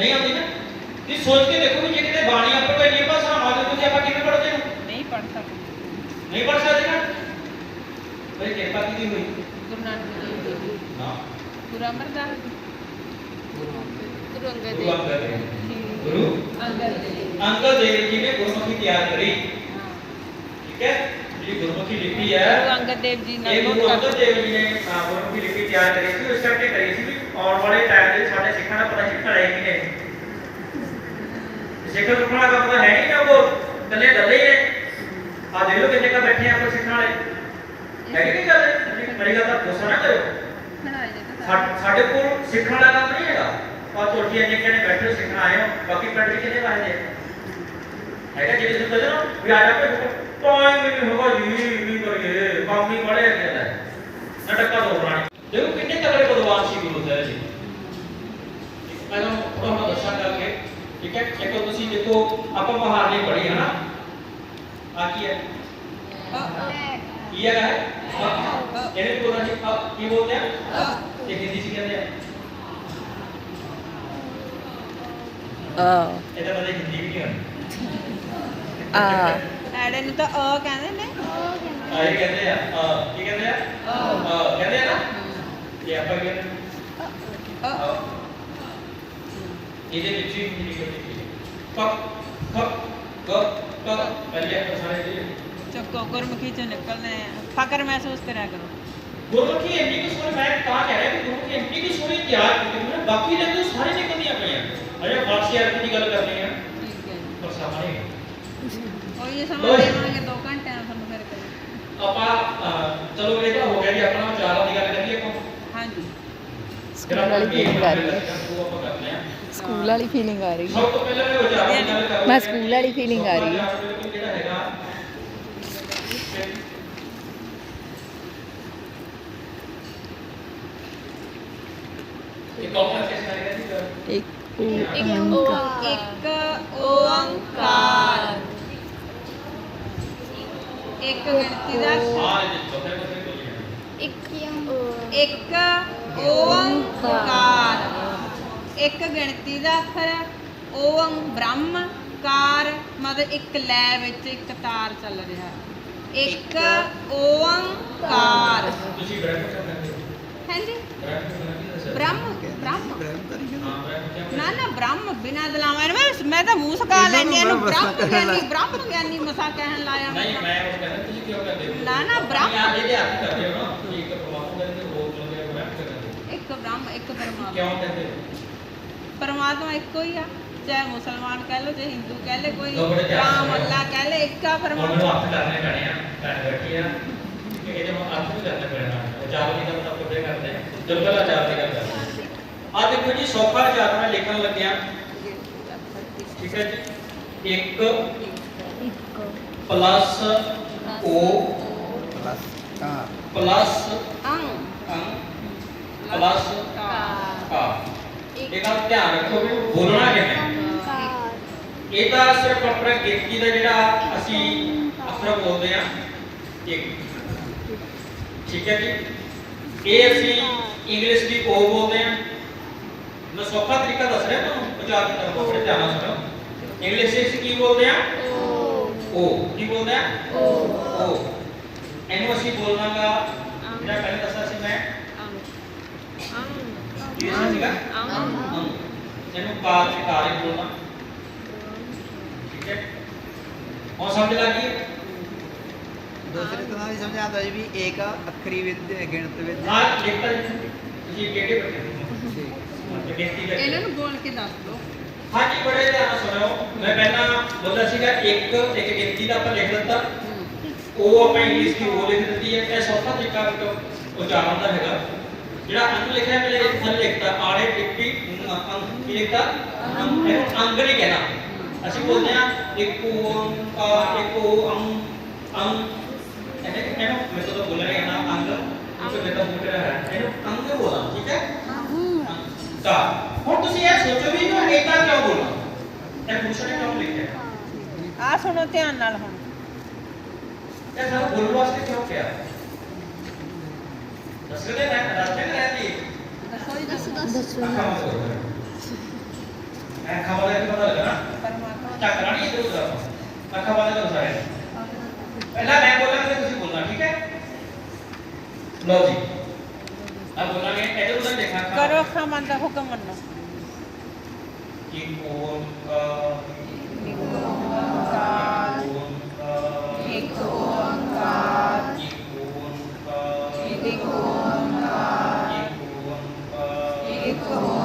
ਨਹੀਂ ਆਉਂਦੀ ਨਾ। ਤੁਸੀਂ ਸੋਚ ਕੇ ਦੇਖੋ ਵੀ ਜੇ ਕਿਤੇ ਬਾਣੀ ਆਪਾਂ ਕੋਈ ਨਹੀਂ ਭਾਸ਼ਾ ਮਾਦੇ ਤੁਸੀਂ ਆਪਾਂ ਕਿਵੇਂ ਪੜ੍ਹਦੇ ਹਾਂ? ਨਹੀਂ ਪੜ ਸਕਦੇ। ਨਹੀਂ ਪੜ੍ਹ ਸਕਦੇ ਨਾ? ਬਈ ਕਿਰਪਾ ਕੀਤੀ ਹੋਈ। ਗੁਰੂ ਨਾਨਕ ਦੇਵ ਜੀ ਨਾ ਗੁਰੂ ਅਮਰਦਾਸ ਜੀ। ਗੁਰੂ ਅੰਗਦ ਗੁਰੂ ਦੇਵ ਜੀ। ਗੁਰੂ ਅੰਗਦ ਦੇਵ ਅੰਗਦ ਦੇਵ ਜੀ ਨੇ ਗੁਰਮੁਖੀ ਤਿਆਰ ਕਰੀ। ਹਾਂ। ਠੀਕ ਹੈ? ਜਿਹੜੀ ਗੁਰਮੁਖੀ ਲਿਪੀ ਗੁਰੂ ਹੈ ਅੰਗਦ ਦੇਵ ਜੀ ਇਹ ਗੁਰੂ ਅੰਗਦ ਦੇਵ ਨੇ ਅਹ, ਗੁਰਮੁਖੀ ਲਿਪੀ ਤਿਆਰ ਕਰੀ ਸੀ ਉਸ ਕਰਕੇ ਕਰੀ ਸੀ ਵੀ ਆਉਣ ਵਾਲੇ ਟਾਈਮ ਦੇ ਸਾਡੇ ਸਿੱਖਾਂ ਦਾ ਪਤਾ ਨਹੀਂ ਘੜੇ ਕੀ ਨੇ ਸਿੱਖ ਸੁਖਣਾ ਦਾ ਪਤਾ ਹੈ ਨਹੀਂ ਨਾ ਉਹ ਗੱਲੇ ਗੱਲੇ ਹੀ ਨੇ ਆ ਦੇਖ ਲਓ ਕਿੰਨੇ ਕਾ ਬੈਠੇ ਆ ਆਪਾਂ ਸਿੱਖਣ ਵਾਲੇ ਹੈ ਕਿ ਗੱਲ ਮੇਰੀ ਗੱਲ ਦਾ ਗੁੱਸਾ ਨਾ ਕਰੋ ਖੜਾ ਜੇ ਤਾਂ ਸਾ- ਸਾਡੇ ਕੋਲ ਸਿੱਖਣ ਵਾਲਾ ਕੰਮ ਨਹੀਂ ਹੈਗਾ ਆ ਤੁਹਾਡੀਆਂ ਜਿੰਨੇ ਨੇ ਬੈਠੇ ਹੋ ਸਿੱਖਣ ਆਏ ਹੋ ਬਾਕੀ ਪਿੰਡ ਵਿੱਚ ਕਿੰਨੇ ਵਾਜਦੇ ਹੈਗਾ ਜਿਹੜੇ ਤੁਸੀਂ ਕਹਿੰਦੇ ਨਾ ਵੀ ਆ ਜਾ ਕੋਈ ਟਾਈਮ ਹੀ ਨਹੀਂ ਹੋਗਾ ਜੀ ਵੀ ਕਰੀਏ ਕੰਮ ਹੀ ਬੜੇ ਹੈਗੇ ਨੇ ਨਟਕਾ ਦੋ ਰਾਣੀ ਦੇਖੋ ਕਿੰਨੇ ਤਗੜੇ ਬਦਵਾਨ ਸੀ ਸਾਹਿਬ ਜੀ। ਮੈਨੂੰ ਥੋੜਾ ਮੈਂ ਦੱਸਾਂ ਕਰਕੇ ਠੀਕ ਹੈ? ਇੱਕ ਤੁਸੀਂ ਦੇਖੋ ਆਪਾਂ ਮਹਾਰਨੀ ਪੜ੍ਹੀ ਹੈ ਨਾ? ਆ ਕੀ ਹੈ? ਕੀ ਹੈਗਾ? ਹੈ। ਇਹਨੇ ਬੋਲਣਾ ਜੀ ਕੀ ਬੋਲਦੇ ਆ? ਇਹ ਹਿੰਦੀ ਚ ਕਹਿੰਦੇ ਆ? ਆ ਇਹਦਾ ਮਤਲਬ ਹਿੰਦੀ ਵੀ ਨਹੀਂ ਆਉਂਦੀ। ਆ ਐੜੇ ਨੂੰ ਤਾਂ ਅ ਕਹਿੰਦੇ ਨੇ। ਆ ਇਹ ਕਹਿੰਦੇ ਆ ਅ, ਕੀ ਕਹਿੰਦੇ ਆ? ਅ, ਕਹਿੰਦੇ ਆ ਨਾ? ਇਹ ਆਪਾਂ ਕਹਿੰਦੇ। ਇਹਦੇ ਵਿੱਚ ਹੀ ਹਿੰਦੀ ਲਿਖੀ ਪਕ ਖਕ ਗ ਕ ਪਹਿਲੇ ਸਾਰੇ ਜੀ ਚੱਕੋ ਗੁਰਮੁਖੀ ਚੋਂ ਨਿਕਲਨੇ। ਫਕਰ ਮਹਿਸੂਸ ਕਰਿਆ ਕਰੋ। ਗੁਰਮੁਖੀ ਇੰਨੀ ਕੁ ਸੋਹਣੀ ਮੈਂ ਤਾਂ ਕਹਿ ਰਿਹਾ ਕਿ ਗੁਰਮੁਖੀ ਇੰਨੀ ਕੁ ਸੋਹਣੀ ਤਿਆਰ ਕੀਤੀ ਹੈ। ਬਾਕੀ ਲੱਗੇ ਸਾਰੇ ਨਿਕਲਦੀਆਂ ਪਈਆਂ। ਅਜੇ ਫਾਰਸੀ ਅਰਬੀ ਦੀ ਗੱਲ ਕਰਨੀ ਆ ਠੀਕ ਹੈ ਪਰ ਸਾਹਮਣੇ ਉਹ ਇਹ ਲਓ ਸਮਾਂ ਜੀ। ਦੇਵਾਂਗੇ 2 ਘੰਟਿਆਂ ਨੂੰ ਤੁਹਾਨੂੰ ਫਿਰ ਕਰੀ ਆਪਾਂ ਚਲੋ ਇਹ ਤਾਂ ਹੋ ਗਿਆ ਜੀ ਆਪਣਾ ਵਿਚਾਰਾਂ ਦੀ ਗੱਲ ਕਰੀਏ। ਸਕੂਲ ਵਾਲੀ ਫੀਲਿੰਗ ਆ ਰਹੀ ਹੈ। ਸਕੂਲ ਵਾਲੀ ਫੀਲਿੰਗ ਆ ਰਹੀ ਹੈ। ਸਭ ਤੋਂ ਪਹਿਲਾਂ ਮੈਂ ਸਕੂਲ ਵਾਲੀ feeling ਆ ਰਹੀ ਹੈ। ਬਾਰੇ ਕਹਿੰਦੀ ਇੱਕ ਇੱਕ ਓੰਕਾਰ। ਇੱਕ ਗਿਣਤੀ ਦਾ ਬੋਲੀ ਇੱਕ ਓੰਕਾਰ। ਇੱਕ ਗਿਣਤੀ ਦਾ ਅੱਖਰ ਹੈ। ਓੰ ਬ੍ਰਹਮ ਕਾਰ ਮਤਲਬ ਇੱਕ ਲੈ ਵਿੱਚ ਇੱਕ ਤਾਰ ਚੱਲ ਰਿਹਾ। ਹੈ। ਇੱਕ ਓੰਕਾਰ। ਤੁਸੀਂ ਬ੍ਰਹਮ ਕਹਿੰਦੇ ਹਾਂਜੀ? ਬ੍ਰਹਮ ਬ੍ਰਹਮ ਨਾ ਨਾ ਬ੍ਰਹਮ ਬਿਨਾ ਦਲਾਵਾਂ ਮੈਂ ਮੈਂ ਤਾਂ ਮੂੰਹ ਸਕਾ ਲੈਣੀ ਇਹਨੂੰ ਬ੍ਰਹਮ ਗਿਆਨੀ ਬ੍ਰਹਮ ਗਿਆਨੀ ਮਸਾ ਕਹਿਣ ਲਾਇਆ ਨਹੀਂ ਮੈਂ ਉਹ ਕਹਿੰਦਾ ਤੁਸੀਂ ਕਿਉਂ ਕਰਦੇ ਹੋ? ਨਾ, ਨਾ, ਬ੍ਰਹਮ। ਯਾਰ ਇਹਦੇ ਹੱਥ ਕਰਦੇ ਹੋ ਨਾ ਤੁਸੀਂ ਇੱਕ ਪਰਮਾਤਮਾ ਦੇ ਰੋਲ ਕਰਦੇ ਹੋ ਬ੍ਰਹਮ ਕਿਉਂ ਕਰਦੇ ਹੋ ਇੱਕ ਬ੍ਰਹਮ ਇੱਕ ਪਰਮਾਤਮਾ ਕਿਉਂ ਕਹਿੰਦੇ ਹੋ? ਪਰਮਾਤਮਾ ਇੱਕੋ ਹੀ ਆ ਚਾਹੇ ਮੁਸਲਮਾਨ ਕਹਿ ਲੋ ਚਾਹੇ ਹਿੰਦੂ ਕਹਿ ਲੈ ਕੋਈ ਰਾਮ। ਅੱਲਾ ਕਹਿ ਲੈ ਇੱਕ ਆ ਪਰਮਾਤਮਾ। ਹੱਥ ਕਰਨੇ ਪੈਣੇ ਆ ਭੈਣ ਬੈਠੀ ਆ। ਕਿ ਇਹਦੇ ਨੂੰ ਹੱਥ ਵੀ ਕਰਨੇ ਪੈਣਾ ਚਾਰ ਦੀ ਤਾਂ ਕੁੱਤੇ ਕਰਦੇ ਆ ਜਦੋਂ ਪਹਿਲਾਂ ਚਾਰ ਦੀ। ਕਰਦੇ ਆ ਦੇਖੋ ਜੀ ਸੌਖਾ ਚਾਰ ਮੈਂ ਲਿਖਣ ਲੱਗਿਆ। ਠੀਕ ਹੈ ਜੀ? ਇੱਕ ਪਲੱਸ ਓ ਪਲੱਸ ਅੰਗ ਅੰਗ ਪਲੱਸ ਕਾ ਆ ਇਹ ਗੱਲ ਧਿਆਨ ਰੱਖੋ ਵੀ ਬੋਲਣਾ ਕਿਵੇਂ। ਇਹ ਤਾਂ ਸਿਰਫ ਆਪਣਾ ਗਿਣਤੀ ਦਾ ਜਿਹੜਾ ਅਸੀਂ ਅੱਖਰ ਬੋਲਦੇ ਆ ਇੱਕ। ਠੀਕ ਹੈ ਜੀ? ਇਹ ਅਸੀਂ ਇੰਗਲਿਸ਼ ਦੀ ਓ ਬੋਲਦੇ ਆ ਮੈਂ ਸੌਖਾ ਤਰੀਕਾ ਦੱਸ ਰਿਹਾ ਤੁਹਾਨੂੰ ਪੰਜਾਬ ਦੀ ਤਰਫ ਆਪਣੇ ਧਿਆਨ ਸੁਣੋ। ਇੰਗਲਿਸ਼ ਵਿੱਚ ਕੀ ਬੋਲਦੇ ਆ ਓ ਕੀ ਬੋਲਦੇ ਆ ਓ ਇਹਨੂੰ ਅਸੀਂ ਬੋਲਣਾਗਾ ਜਿਹੜਾ ਪਹਿਲਾਂ ਦੱਸਿਆ ਸੀ ਮੈਂ ਸੀਗਾ ਅੰਗ ਇਹਨੂੰ ਕਾਰ ਤੇ ਕਾਰ ਹੀ ਬੋਲਣਾ। ਠੀਕ ਹੈ? ਹੁਣ ਸਮਝ ਲੱਗੀ ਦੂਸਰੀ ਤਰ੍ਹਾਂ ਵੀ ਸਮਝਾਉਂਦਾ ਜੀ ਵੀ ਏਕ ਅੱਖਰੀ ਵਿਦ ਗਿਣਤ ਵਿਦ ਹਾਂ ਲਿਖਤਾ ਤੁਸੀਂ। ਕਿਹੜੇ ਬੱਚੇ ਹੋ। ਗਿਣਤੀ ਦਾ ਇਹਨਾਂ ਨੂੰ ਬੋਲ ਕੇ ਦੱਸ ਦਿਓ। ਹਾਂਜੀ ਬੜੇ ਧਿਆਨ ਨਾਲ ਸੁਣਿਓ। ਮੈਂ ਪਹਿਲਾਂ ਬੋਲਦਾ ਸੀਗਾ ਇੱਕ ਇੱਕ ਗਿਣਤੀ ਦਾ ਆਪਾਂ ਲਿਖ ਦਿੱਤਾ। ਉਹ ਆਪਾਂ ਇੰਗਲਿਸ਼ ਦੀ ਉਹ ਲਿਖ ਦਿੱਤੀ ਹੈ। ਇਹ ਸੌਖਾ ਤਰੀਕਾ ਉਚਾਰਨ ਦਾ ਹੈਗਾ। ਜਿਹੜਾ ਅੰਗ ਲਿਖਿਆ ਮੇਰੇ ਥੱਲੇ ਲਿਖਤਾ ਆੜੇ ਟਿੱਪੀ ਅੰਗ ਕੀ ਲਿਖਤਾ? ਇਹਨੂੰ ਅੰਗ ਨਹੀਂ ਕਹਿਣਾ। ਅਸੀਂ ਬੋਲਦੇ ਆ ਇੱਕ ਓੰਕਾਰ ਇੱਕ ਅੰਗ ਅੰਗ ਇਹਨੇ ਇਹਨੂੰ ਮੈਂ ਤਾਂ ਬੋਲ ਰਿਹਾ ਨਾ ਅੰਗ ਉਹ ਮੈਂ ਤਾਂ ਬੋਲ ਰਿਹਾ ਹੈ ਇਹਨੂੰ ਅੰਗ ਬੋਲਾਂ ਠੀਕ ਹੈ? ਤਾਂ ਹੁਣ ਤੁਸੀਂ ਇਹ ਸੋਚੋ ਵੀ ਇਹਨੂੰ ਏਕਾ ਕਿਉਂ ਬੋਲਣਾ? ਇਹ ਪੁੱਛਣ ਕਿਉਂ ਲਿਖਿਆ। ਆ ਸੁਣੋ ਧਿਆਨ ਨਾਲ ਹੁਣ। ਇਹ ਸਾਨੂੰ ਬੋਲਣ ਵਾਸਤੇ ਕਿਉਂ ਕਿਹਾ? ਦੱਸਦੇ ਮੈਂ ਦੱਸਦੇ ਰਹਿੰਦੀ ਦੱਸੋ ਜੀ ਦੱਸੋ ਅੱਖਾਂ ਬੰਦ ਕਰੋ ਚੱਕਣਾ ਨਹੀਂ ਇਧਰ ਉਧਰ ਅੱਖਾਂ ਬੰਦ ਕਰੋ ਸਾਰੇ ਪਹਿਲਾਂ ਮੈਂ ਬੋਲਾਂਗਾ ਤੇ ਤੁਸੀਂ ਬੋਲਣਾ ਠੀਕ ਹੈ ਲਓ ਜੀ ਆ ਬੋਲਾਂਗੇ ਇਧਰ ਉਧਰ ਦੇਖਣਾ ਅੱਖਾਂ। ਕਰੋ ਅੱਖਾਂ ਬੰਦ ਹੁਕਮ ਮੰਨੋ ਇੱਕ ਓੰਕਾਰ faithful.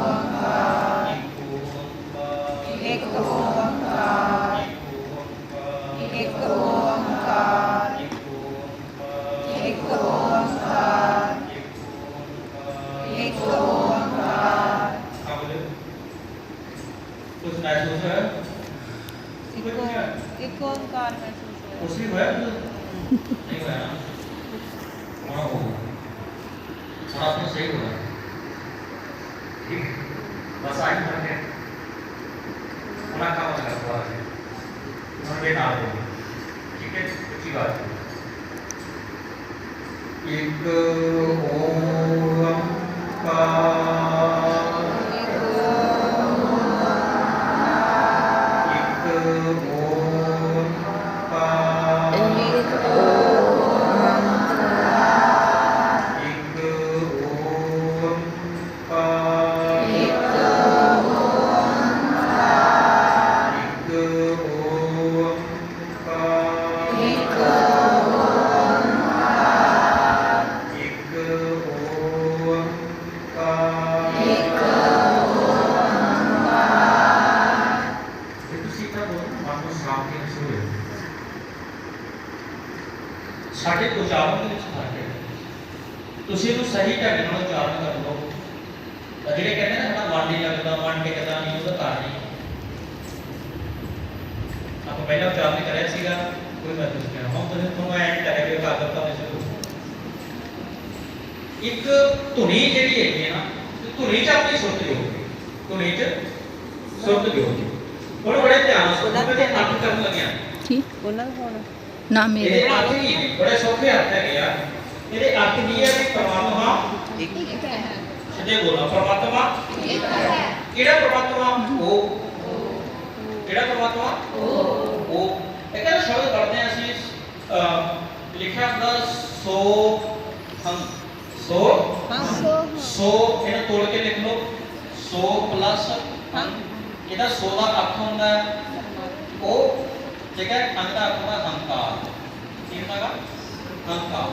ਆਪਾਂ ਪਹਿਲਾਂ ਉਚਾਰਨ ਕਰਿਆ ਸੀਗਾ ਕੋਈ ਮੈਂ ਤੁਸੀਂ ਕਿਹਾ ਹੁਣ ਤੁਸੀਂ ਤੁਹਾਨੂੰ ਐਂ ਕਰਿਆ ਕਿ ਕਾਦਰ ਤਾਂ ਨਹੀਂ ਸ਼ੁਰੂ। ਇੱਕ ਧੁਨੀ ਜਿਹੜੀ ਹੈਗੀ ਹੈ ਨਾ ਤੇ ਧੁਨੀ ਚ ਆਪਣੀ ਸੁਰਤ ਜੋੜੋ ਧੁਨੀ ਚ ਸੁਰਤ ਜੋੜੋ ਹੁਣ ਬੜੇ ਧਿਆਨ ਨਾਲ ਸੁਣੋ ਤੇ ਅੱਖ ਕਰਨ ਲੱਗਿਆ। ਕੀ? ਉਹਨਾਂ ਦਾ ਫੋਨ ਨਾ ਮੇਰੇ ਨੇ ਬੜੇ ਸੌਖੇ ਅਰਥ ਹੈਗੇ ਆ। ਇਹਦੇ ਅਰਥ ਕੀ ਹੈ ਕਿ ਪਰਮਾਤਮਾ। ਸਿੱਧੇ ਬੋਲਣਾ ਪਰਮਾਤਮਾ। ਕਿਹੜਾ ਪਰਮਾਤਮਾ? ਉਹ। ਕਿਹੜਾ ਪਰਮਾਤਮਾ? ਉਹ। ਉਹ ਇਹ ਕਹਿੰਦਾ ਸ਼ਬਦ ਪੜ੍ਹਦੇ ਹਾਂ ਅਸੀਂ ਲਿਖਿਆ ਹੁੰਦਾ ਸੋ ਹੰ। ਸੋ ਸੋ ਇਹਨੂੰ ਤੋੜ ਕੇ ਲਿਖ ਲਓ। ਸੋ ਪਲੱਸ ਹੰ। ਇਹਦਾ ਸੋ ਦਾ ਅਰਥ ਹੁੰਦਾ ਹੈ ਉਹ ਠੀਕ ਹੈ ਅੰਗ ਦਾ ਅਰਥ ਹੁੰਦਾ ਹੰਕਾਰ। ਕੀ ਹੁੰਦਾ ਗਾ ਹੰਕਾਰ।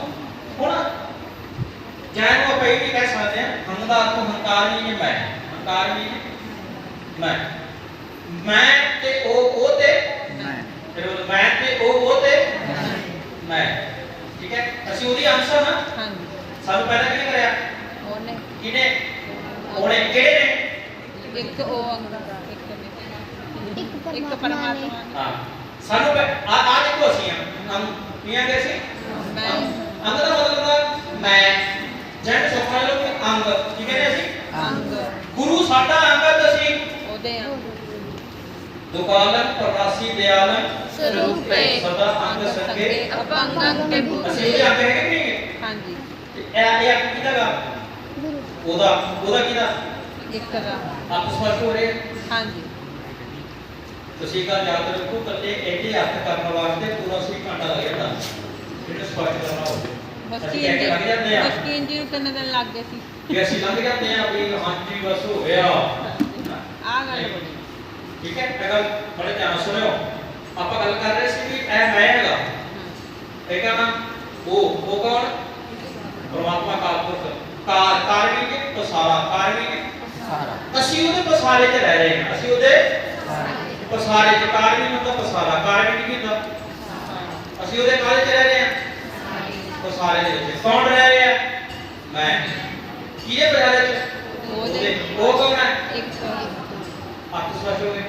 ਹੁਣ ਜੈ ਨੂੰ ਵੀ ਕਹਿ ਸਕਦੇ ਹਾਂ ਅੰਗ ਦਾ ਅਰਥ ਹੰਕਾਰ ਨਹੀਂ ਹੈ ਮੈਂ। ਹੰਕਾਰ ਨਹੀਂ ਮੈਂ। ਮੈਂ ਤੇ ਉਹ ਉਹ ਤੇ ਫਿਰ ਉਹ ਮੈਂ ਤੇ ਉਹ ਉਹ ਤੇ ਮੈਂ। ਠੀਕ ਹੈ? ਅਸੀਂ ਉਹਦੀ ਅੰਸ਼ ਹਾਂ ਨਾ ਹਾਂਜੀ। ਸਾਨੂੰ ਪਹਿਲਾਂ ਕਿਹਨੇ ਕਰਿਆ? ਉਹਨੇ। ਕਿਹਨੇ? ਉਹਨੇ। ਕਿਹੜੇ ਨੇ? ਇੱਕ ਓੰਕਾਰ ਇੱਕ ਨੇ ਇੱਕ ਪਰਮਾਤਮਾ ਨੇ। ਹਾਂ। ਸਾਨੂੰ ਆ ਆ ਦੇਖੋ ਅਸੀਂ ਹਾਂ ਅੰਗ ਮੀਆਂ ਦੇ ਸੀ ਮੈਂ। ਅੰਗ ਦਾ ਮਤਲਬ ਹੁੰਦਾ ਮੈਂ ਜਨ ਸੋਖਾ ਲੋ ਕਿ ਅੰਗ। ਕੀ ਕਹਿੰਦੇ ਅਸੀਂ? ਅੰਗ। ਗੁਰੂ ਸਾਡਾ ਅੰਗਦ ਅਸੀਂ ਉਹਦੇ ਅੰਗ। ਦੁਕਾਲਨ ਪ੍ਰਵਾਸੀ ਦਿਆਲਨ ਸਰੂਪੇ। ਸਦਾ ਅੰਗ ਸੰਗੇ। ਅਪੰਗ ਅੰਗ ਤੇ ਅਸੀਂ ਹੈਗੇ ਕਿ ਨਹੀਂ? ਹਾਂਜੀ। ਇਹ ਇਹ ਅੰਗ ਕਿਹਦਾ ਗਾ? ਉਹਦਾ ਉਹਦਾ ਕਿਹਦਾ? ਇੱਕ ਦਾ। ਆਪ ਸਪਸ਼ਟ ਹੋ ਰਹੇ ਹਾਂਜੀ। ਤੁਸੀਂ ਗੱਲ ਯਾਦ ਰੱਖੋ ਕੱਲੇ ਇਹਦੇ ਅਰਥ ਕਰਨ ਵਾਸਤੇ ਪੂਰਾ ਸੀ ਘੰਟਾ ਲੱਗ ਜਾਂਦਾ। ਇਹਨੂੰ ਸਪਸ਼ਟ ਕਰਨਾ ਹੋਵੇ। ਮਸਕੀਨ ਕੇ ਜੀ ਮਸਕੀਨ ਜੀ ਨੂੰ ਕਿੰਨੇ ਦਿਨ ਲੱਗ ਗਏ ਸੀ। ਕਿ ਅਸੀਂ ਲੰਘ ਜਾਂਦੇ ਆ ਵੀ ਹਾਂਜੀ ਬਸ ਹੋ ਗਿਆ। ਆ ਗੱਲ ਬੋਲੀ ठीक है? अगर बड़े ध्यान से सुनो आप गल कर रहे सी कि ए मैं हैगा ठीक है ना ओ वो कौन? परमात्मा का पुरुष कार कारणी के पसारा कारणी के पसारा। असली ओदे पसारे च रह रहे हैं। असली ओदे पसारे च कारणी मतलब पसारा। कारणी की मतलब असली ओदे काले च रह रहे हैं। पसारे दे विच कौन रह रहे हैं? मैं। किए पसारे च ओदे वो कौन है? ਵਿਸ਼ਵਾਸੀ ਹੋਵੇ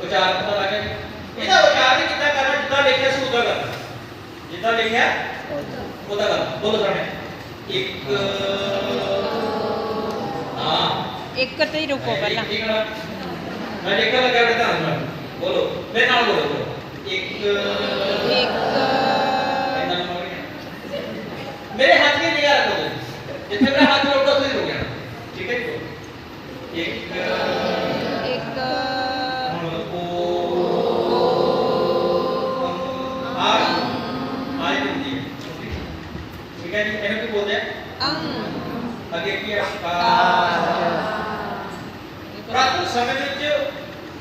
ਉਚਾਰਨ ਪਤਾ ਲੱਗੇ ਇਹਦਾ ਉਚਾਰਨ ਕਿੱਦਾਂ ਕਰਨਾ ਜਿੱਦਾਂ ਲਿਖਿਆ ਸੀ ਉਦਾਂ ਕਰਨਾ ਜਿੱਦਾਂ ਲਿਖਿਆ ਉਦਾਂ ਕਰਨਾ ਬੋਲੋ ਸਾਹਮਣੇ ਇੱਕ ਹਾਂ ਇੱਕ ਤੇ ਹੀ ਰੁਕੋ ਪਹਿਲਾਂ ਮੈਂ ਦੇਖਣ ਲੱਗਾ ਬੇਟਾ ਹਾਂ ਬੋਲੋ ਮੇਰੇ ਨਾਲ ਬੋਲੋ ਇੱਕ ਇੱਕ मेरे हाथ में निगाह रखो जिससे मेरा हाथ रोका तो ही हो गया ठीक है एक ਅੰਗ। ਅੱਗੇ ਕੀ ਹੈ। ਪ੍ਰਾਤਨ ਸਮੇਂ ਵਿੱਚ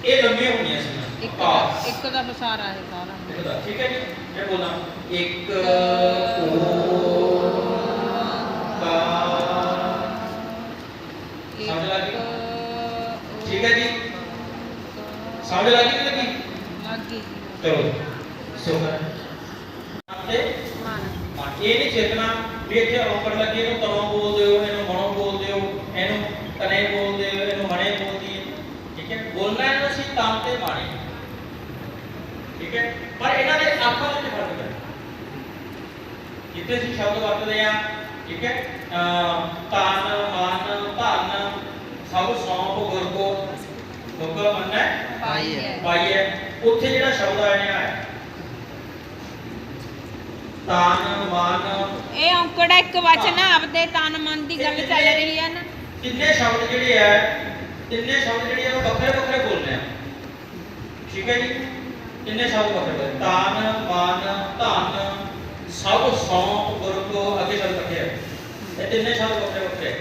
ਇਹ ਲੰਮੀਆਂ ਹੁੰਦੀਆਂ ਸੀ। ਇੱਕ ਇੱਕ ਦਾ ਬਸਾਰਾ ਹੈ ਸਾਰਾ। ਠੀਕ ਹੈ ਜੀ ਮੈਂ ਬੋਲਾਂ। ਇੱਕ ਸਮਝ ਲੱਗ? ਠੀਕ ਹੈ ਜੀ। ਸਮਝ ਲੱਗੀ ਕਿ ਲੱਗੀ ਲੱਗ ਚਲੋ। ਮਨ ਹਾਂ, ਇਹ ਨਹੀਂ ਚੇਤਨਾ ਵੀ ਇੱਥੇ ਔਕੜ ਲੱਗੀ ਇਹਨੂੰ ਤਨੋਂ ਬੋਲਦੇ ਹੋ ਇਹਨੂੰ ਮਨੋਂ ਬੋਲਦੇ ਹੋ ਇਹਨੂੰ ਕਨੇ ਬੋਲਦੇ ਹੋ ਇਹਨੂੰ ਮਣੇ ਬੋਲਦੀ ਹੈ। ਠੀਕ ਹੈ? ਬੋਲਣਾ ਇਹਨੂੰ ਅਸੀਂ ਤਾਂ ਤੇ ਬਾਣੀ। ਠੀਕ ਹੈ? ਪਰ ਇਹਨਾਂ ਦੇ ਅੱਖਾਂ ਵਿੱਚ ਫ਼ਰਕ ਹੈ ਜਿੱਥੇ ਅਸੀਂ ਸ਼ਬਦ ਵਰਤਦੇ ਆ ਠੀਕ ਹੈ? ਤਨ ਮਨ ਧਨ ਸਭ ਸੌਂਪ ਗੁਰ ਕੋ ਮੁਕਲ ਮੰਨੈ ਪਾਈ ਹੈ। ਪਾਈ ਹੈ। ਉੱਥੇ ਜਿਹੜਾ ਸ਼ਬਦ ਆਇਆ ਤਨ ਮਨ। ਇਹ ਔਂਕੜਾ ਇੱਕ ਵਚਨ ਆਪਦੇ ਤਨ ਮਨ ਦੀ ਗੱਲ ਚੱਲ ਰਹੀ ਹੈ ਨਾ। ਤਿੰਨੇ ਸ਼ਬਦ ਜਿਹੜੇ ਆ ਤਿੰਨੇ ਸ਼ਬਦ ਜਿਹੜੇ ਆ ਉਹ ਵੱਖਰੇ ਵੱਖਰੇ ਬੋਲਨੇ ਆ। ਠੀਕ ਹੈ ਜੀ? ਤਿੰਨੇ ਸ਼ਬਦ ਵੱਖਰੇ ਵੱਖਰੇ ਤਾਨ ਮਾਨ ਧਨ ਸਭ ਸੌਂਪ ਗੁਰ ਕੋ ਅੱਗੇ ਸ਼ਬਦ ਇਕੱਠੇ ਆ। ਇਹ ਤਿੰਨੇ ਸ਼ਬਦ ਵੱਖਰੇ ਵੱਖਰੇ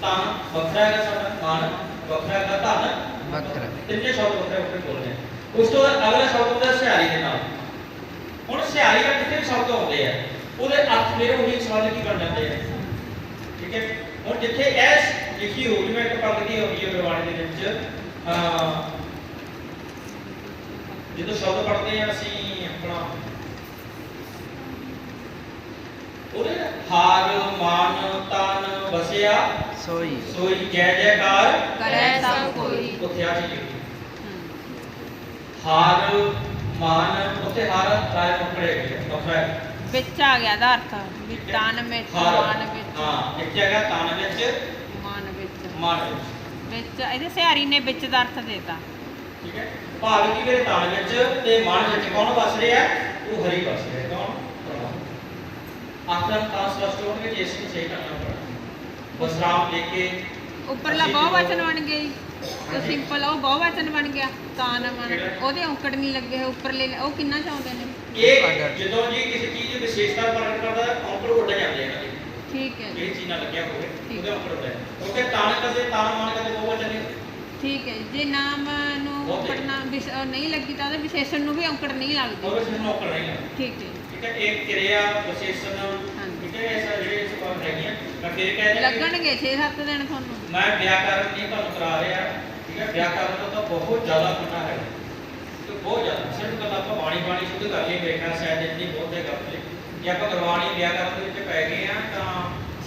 ਤਾਨ ਵੱਖਰਾ ਹੈਗਾ ਸਾਡਾ ਮਾਨ ਵੱਖਰਾ ਹੈਗਾ ਧਨ ਵੱਖਰਾ। ਤਿੰਨੇ ਸ਼ਬਦ ਵੱਖਰੇ ਵੱਖਰੇ ਬੋਲਨੇ ਆ। ਉਸ ਤੋਂ ਬਾਅਦ ਅਗਲਾ ਸ਼ਬਦ ਹੁੰਦਾ ਸਿਹਾਰੀ ਦੇ ਨਾਲ। ਹੁਣ ਸਿਹਾਰੀ ਦਾ ਵੀ ਸ਼ਬਦ ਆਉਂਦੇ ਆ? ਉਹਦੇ ਅਰਥ ਮੇਰੇ ਉਹੀ ਸਵਾਲ ਕੀ ਬਣ ਜਾਂਦੇ ਆ? ਠੀਕ ਹੈ? ਹੁਣ ਜਿੱਥੇ ਐਸ ਲਿਖੀ ਹੋ ਜਿਵੇਂ ਇੱਕ ਪੰਕਤੀ ਹੋ ਗਈ ਹੈ ਗੁਰਬਾਣੀ ਦੇ ਵਿੱਚ। ਅਹ ਜਦੋਂ ਸ਼ਬਦ ਪੜ੍ਹਦੇ ਆ ਅਸੀਂ ਆਪਣਾ ਉਹਦੇ ਹਾਰ ਮਾਨ ਤਨ ਵਸਿਆ ਸੋਈ। ਸੋਈ ਜੈ ਜੈਕਾਰ। ਕਰੈ ਸਭ ਕੋਈ। ਉੱਥੇ ਆ ਚੀਜ਼। ਹਾਰ ਮਾਨ ਉੱਥੇ ਹਾਰ ਰਾਏ ਮੁਕੜੇ ਵੱਖਰਾ ਹੈ ਵਿੱਚ ਆ ਗਿਆ ਦਾ ਅਰਥ ਵੀ ਤਨ ਵਿੱਚ ਹਾਰ ਮਨ ਵਿੱਚ। ਹਾਂ ਇੱਕ ਜਗ੍ਹਾ ਤਨ ਵਿੱਚ ਮਨ ਵਿੱਚ। ਮਨ ਵਿੱਚ। ਵਿੱਚ ਇਹਦੇ ਸਿਹਾਰੀ ਨੇ ਵਿੱਚ ਦਾ ਅਰਥ ਦੇਤਾ। ਠੀਕ ਹੈ? ਭਾਵ ਕੀ ਮੇਰੇ ਤਨ ਵਿੱਚ ਤੇ ਮਨ ਵਿੱਚ ਕੌਣ ਵਸ ਰਿਹਾ? ਹੈ? ਉਹ ਹਰੀ ਵਸ ਰਿਹਾ ਹੈ। ਕੌਣ? ਪ੍ਰਭੂ ਆਖਰ ਤਾਂ ਸਪਸ਼ਟ ਹੋਣਗੇ ਜੇ ਇਸ ਨੂੰ ਸਹੀ ਕਰਨਾ ਪੜਾ ਬਸਰਾਮ ਲੈ ਕੇ ਉੱਪਰਲਾ ਬਹੁ ਵਚਨ ਬਣ ਗਈ ਉਹ ਸਿੰਪਲ ਉਹ ਬਹੁ ਵਚਨ ਬਣ ਗਿਆ। ਤਨ ਮਨ ਕਿਹੜਾ? ਉਹਦੇ ਔਂਕੜ ਨਹੀਂ ਲੱਗੇ ਹੋਏ ਉੱਪਰਲੇ ਉਹ ਕਿੰਨਾ ਚਾਹੁੰਦੇ ਨੇ? ਇਹ ਜਦੋਂ ਜੀ ਕਿਸੇ ਚੀਜ਼ ਦੀ ਵਿਸ਼ੇਸ਼ਤਾ ਪ੍ਰਗਟ ਕਰਦਾ ਔਂਕੜ ਉੱਡ ਜਾਂਦੇ ਇਹਨਾਂ ਦੇ। ਠੀਕ ਹੈ ਜੀ। ਜਿਹੜੀ ਚੀਜ਼ ਨਾਲ ਲੱਗਿਆ ਹੋਵੇ। ਉਹਦੇ ਔਂਕੜ ਉੱਡਦਾ ਹੈ ਕਿਉਂਕਿ ਤਨ ਕਦੇ ਤਨ ਮਨ ਕਦੇ ਬਹੁਤ ਵਚਨ ਨਹੀਂ ਠੀਕ ਹੈ ਜੀ। ਜੇ ਨਾਮ ਨੂੰ ਬਹੁਤ ਔਂਕੜ ਨਾ ਵਿਸ਼- ਅਹ ਨਹੀਂ ਲੱਗੀ ਤਾਂ ਉਹਦੇ ਵਿਸ਼ੇਸ਼ਣ ਨੂੰ ਵੀ ਔਂਕੜ ਨਹੀਂ ਲੱਗਦੀ। ਉਹਦੇ ਸਿਰ ਨੂੰ ਔਂਕੜ ਨਹੀਂ ਲੱਗਦਾ। ਠੀਕ ਹੈ ਠੀਕ ਹੈ ਇੱਕ ਕਿਰਿਆ ਵਿਸ਼ੇਸ਼ਣ ਠੀਕ ਹੈ ਐਸਾ ਜਿਹੜੇ ਇਸ ਕੋਲ ਹੈਗੀਆਂ। ਮੈਂ ਫਿਰ ਕਹਿ ਕਿ ਲੱਗਣਗੇ 6-7 ਦਿਨ ਤੁਹਾਨੂੰ। ਮੈਂ ਵਿਆਕਰਨ ਨਹੀਂ ਤੁਹਾਨੂੰ ਕਰਾ ਰਿਹਾ। ਦਾ ਤਾਂ ਬਹੁਤ ਜ਼ਿਆਦਾ ਪਤਾ ਹੈ। ਤੇ ਬਹੁਤ ਜ਼ਿਆਦਾ। ਸਿਰਫ ਕਦਾ ਆਪਾਂ ਬਾਣੀ ਬਾਣੀ ਸ਼ੁੱਧ ਕਰ ਲਈ ਖਿਆਲ ਸ਼ਾਇਦ ਇੰਨੀ ਬਹੁਤ ਹੈ ਗੱਲ ਜੇ ਆਪਾਂ ਗੁਰਬਾਣੀ ਵਿਆਕਰਨ ਦੇ ਵਿੱਚ ਪੈ ਗਏ ਆ ਤਾਂ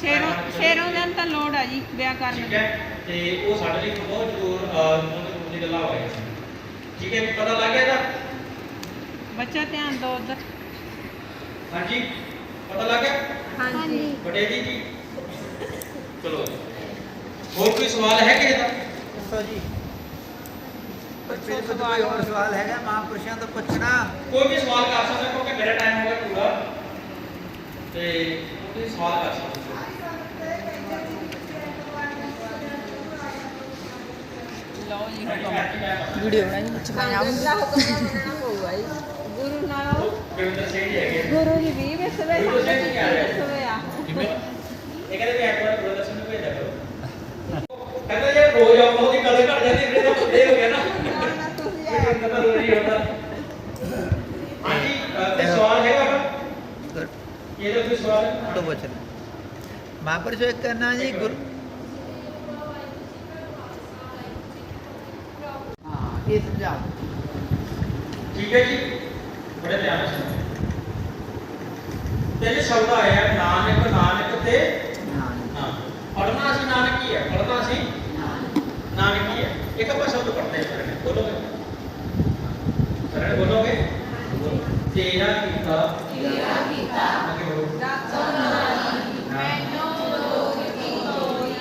ਸ਼ੇਰੋਂ ਸ਼ੇਰੋਂ ਦਿਨ ਤਾਂ ਲੋੜ ਆ ਜੀ ਵਿਆਕਰਨ ਠੀਕ ਦੀ। ਹੈ। ਤੇ ਉਹ ਸਾਡੇ ਲਈ ਬਹੁਤ ਜ਼ਰੂਰ ਮਹੱਤਵਪੂਰਨ ਦੀ ਗੱਲਾਂ ਹੋਇਆ ਠੀਕ ਹੈ ਪਤਾ ਲੱਗ ਗਿਆ ਤਾਂ ਬੱਚਾ ਧਿਆਨ ਦਿਓ ਉਧਰ। ਹਾਂਜੀ। ਪਤਾ ਲੱਗ ਗਿਆ? ਹਾਂਜੀ। ਪਟੇਲੀ ਜੀ। ਚਲੋ। ਹੋਰ ਕੋਈ ਸਵਾਲ ਹੈ ਕਿਸੇ ਦਾ? ਦੱਸੋ ਜੀ। ਤੋਂ ਕੋਈ ਹੋਰ ਸਵਾਲ ਹੈਗਾ? ਮਹਾਂਪੁਰਸ਼ਾਂ ਤੋਂ ਪੁੱਛਣਾ। ਕੋਈ ਵੀ ਸਵਾਲ ਕਰ ਸਕਦਾ ਕਿਉਂਕਿ ਮੇਰਾ ਟਾਈਮ ਹੋ ਗਿਆ ਪੂਰਾ। ਤੇ ਕੋਈ ਸਵਾਲ ਕਰ ਸਕਦਾ ਲਓ ਜੀ ਹੁਕਮ ਵੀਡੀਓ ਬਣਾਈ ਵਿੱਚ ਪਾਇਆ ਅੱਲਾ ਹੁਕਮ ਮੰਨਣਾ ਪਊਗਾ ਜੀ। ਗੁਰੂ ਨਾਲ। ਗੁਰਵਿੰਦਰ ਸਿੰਘ ਜੀ ਹੈਗੇ ਗੁਰੂ ਜੀ ਵੀ ਵਿਸਵੇ ਗੁਰੂ ਸਿੰਘ ਜੀ ਕਹਿ ਰਹੇ। ਆ। ਇਹ ਕਹਿੰਦੇ ਵੀ ਐਤਵਾਰ ਗੁਰਵਿੰਦਰ ਸਿੰਘ ਨੂੰ ਭੇਜਿਆ ਕਰੋ। ਕਹਿੰਦਾ ਜੇ ਰੋਜ਼ ਆਉਂਦਾ ਉਹਦੀ ਕਦਰ ਘਟ ਜਾਂਦੀ ਫਿਰ ਤਾਂ ਬੰਦੇ ਹੋ ਗਿਆ ਨਾ। ਤੁਸੀਂ ਫਿਰ ਬੰਦਾ ਤਾਂ ਰੋਜ਼ ਹੀ ਆਉਂਦਾ ਹਾਂਜੀ ਅਹ, ਕੋਈ ਸਵਾਲ ਹੈਗਾ ਗੁਰ ਇਹਦਾ ਕੋਈ ਸਵਾਲ ਹੈ? ਤੋਂ ਪੁੱਛਣਾ ਮਹਾਂਪੁਰਸ਼ੋ ਇੱਕ ਕਰਨਾ ਜੀ ਗੁਰ ਹਾਂ ਇਹ ਸਮਝਾਓ ਠੀਕ ਹੈ ਜੀ ਬੜੇ ਧਿਆਨ ਨਾਲ ਸੁਣੋ ਤੇ ਜੇ ਸ਼ਬਦ ਆਇਆ ਨਾਨਕ ਨਾਨਕ ਤੇ ਹਾਂ ਹਾਂ ਪੜਨਾ ਅਸੀਂ ਨਾਨਕ ਹੀ ਹੈ ਪੜਨਾ ਅਸੀਂ ਨਾਨਕ ਹੀ ਹੈ ਇੱਕ ਆਪਾਂ ਸ਼ਬਦ ਪੜਦੇ ਹਾਂ ਸਰਣੇ ਬੋਲੋਗੇ ਸਰਣੇ ਬੋਲੋਗੇ ਤੇਰਾ ਕੀਤਾ ਤੇਰਾ ਕੀਤਾ ਅੱਗੇ ਬੋਲੋ ਮੈਨੂੰ ਲੋਕ ਕੀ ਹੋਈ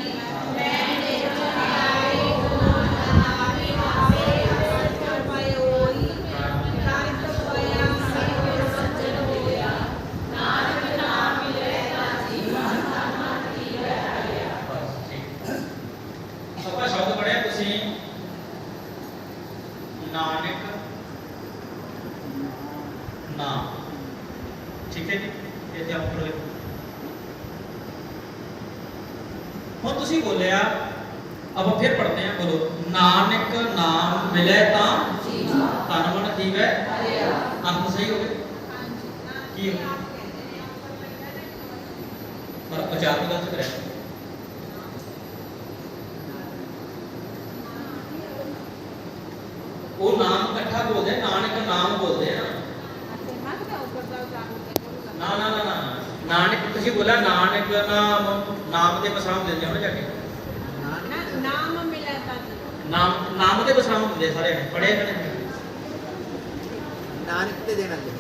ਆਪਾਂ ਸ਼ਬਦ ਪੜਿਆ ਤੁਸੀਂ ਨਾਨਕ ਨਾਮ ਠੀਕ ਹੈ ਜੀ ਇਹ ਤੇ ਆਪਾਂ ਪੜ੍ਹੋ। ਹੁਣ ਤੁਸੀਂ ਬੋਲਿਆ ਆਪਾਂ ਫਿਰ ਪੜ੍ਹਦੇ ਹਾਂ ਬੋਲੋ ਨਾਨਕ ਨਾਮ ਮਿਲੇ ਤਾਂ ਤਨ ਮਨ ਜੀਵੈ ਅੰਤ ਸਹੀ ਹੋ ਗਿਆ ਕੀ ਹੋ ਗਿਆ? ਪਰ ਉਚਾਰਨ ਗਲਤ ਕਰਿਆ ਉਹ ਨਾਮ ਇਕੱਠਾ ਬੋਲਦੇ ਆ, ਨਾਨਕ ਨਾਮ ਬੋਲਦੇ ਆ ਨਾ ਨਾ ਨਾ ਨਾ ਨਾਨਕ ਤੁਸੀਂ ਬੋਲਿਆ ਨਾਨਕ ਨਾਮ ਨਾਮ ਦੇ ਵਿਸਰਾਮ ਦਿੰਦੇ ਹੋ ਨਾ ਜਾ ਕੇ। ਨਾਮ ਮਿਲਿਆ ਤਾਂ। ਨਾਮ ਨਾਮ ਦੇ ਵਿਸਰਾਮ ਦਿੰਦੇ ਸਾਰੇ ਪੜ੍ਹੇ ਨੇ। ਨਾਨਕ ਤੇ ਦੇਣਾ ਜੀ।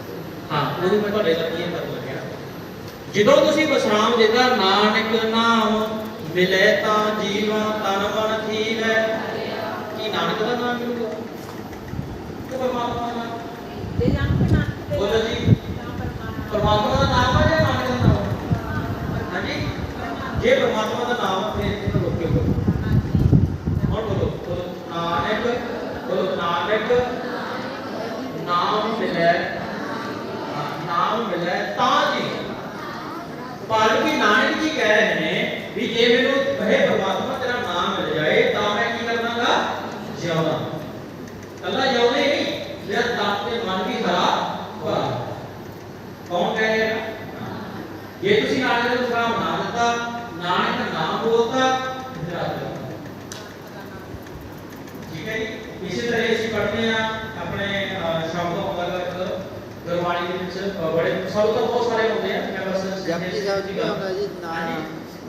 ਹਾਂ ਉਹ ਵੀ ਮੈਂ ਤੁਹਾਡੇ ਨਾਲ ਕੀ ਕਰ ਲੱਗਿਆ। ਜਦੋਂ ਤੁਸੀਂ ਵਿਸਰਾਮ ਦਿੱਤਾ ਨਾਨਕ ਨਾਮ ਮਿਲੇ ਤਾਂ ਜੀਵਾਂ ਤਨ ਮਨ ਥੀਵੈ। ਕੀ ਨਾਨਕ ਦਾ ਨਾਮ ਮਿਲੂਗਾ ਕਿ ਪਰਮਾਤਮਾ ਦਾ ਨਾਮ। ਦੇ ਜਾਣ ਕੇ ਨਾਨਕ ਦੇ ਬੋਲੋ ਜੀ। ਪਰਮਾਤਮਾ ਦਾ ਨਾਮ ਹੈ ਜਾਂ ਨਾਨਕ ਦਾ ਨਾਮ ਹੈ? ਹਾਂਜੀ ਜੇ ਪਰਮਾਤਮਾ ਦਾ ਨਾਮ ਹੈ ਫਿਰ ਇਹਨੂੰ ਰੋਕਿਓ ਹੁਣ ਬੋਲੋ ਬੋਲੋ ਨਾਨਕ ਬੋਲੋ ਨਾਨਕ ਨਾਮ ਮਿਲੇ ਹਾਂ, ਨਾਮ ਮਿਲੇ ਤਾਂ ਜੀ ਪਰ ਵੀ ਨਾਨਕ ਜੀ ਕਹਿ ਰਹੇ ਨੇ ਵੀ ਜੇ ਮੈਨੂੰ ਇਹ ਪਰਮਾਤਮਾ ਤੇਰਾ ਨਾਮ ਮਿਲ ਜਾਏ ਤਾਂ ਮੈਂ ਕੀ ਕਰਨਾਗਾ ਜਿਉਣਾ ਕੱਲਾ ਜਿਉਂਦੇ ਹੀ ਨਹੀਂ ਮੇਰਾ ਤਨ ਤੇ ਮਨ ਵੀ ਹਰਾ ਭਰਾ ਕੌਣ ਕਹਿ ਰਿਹਾ ਜੇ ਤੁਸੀਂ ਨਾਨਕ ਦਾ ਵਿਸਰਾਮ ਨਾ ਦਿੱਤਾ ਨਾਨਕ ਨਾਮ ਬੋਲਤਾ ਫਿਰ ਆ ਜਾਓ ਠੀਕ ਹੈ ਜੀ ਇਸੇ ਤਰ੍ਹਾਂ ਅਸੀਂ ਪੜ੍ਹਦੇ ਆ ਆਪਣੇ ਅਹ, ਸ਼ਬਦ ਆਉਂਦਾ ਗਾ ਇੱਕ ਗੁਰਬਾਣੀ ਦੇ ਵਿੱਚ ਅਹ, ਬੜੇ ਸਭ ਤੋਂ ਬਹੁਤ ਸਾਰੇ ਹੁੰਦੇ ਆ ਮੈਂ ਬਸ ਜਪਜੀ ਸਾਹਿਬ ਜੀ ਹੁੰਦਾ ਜੀ ਨਾ-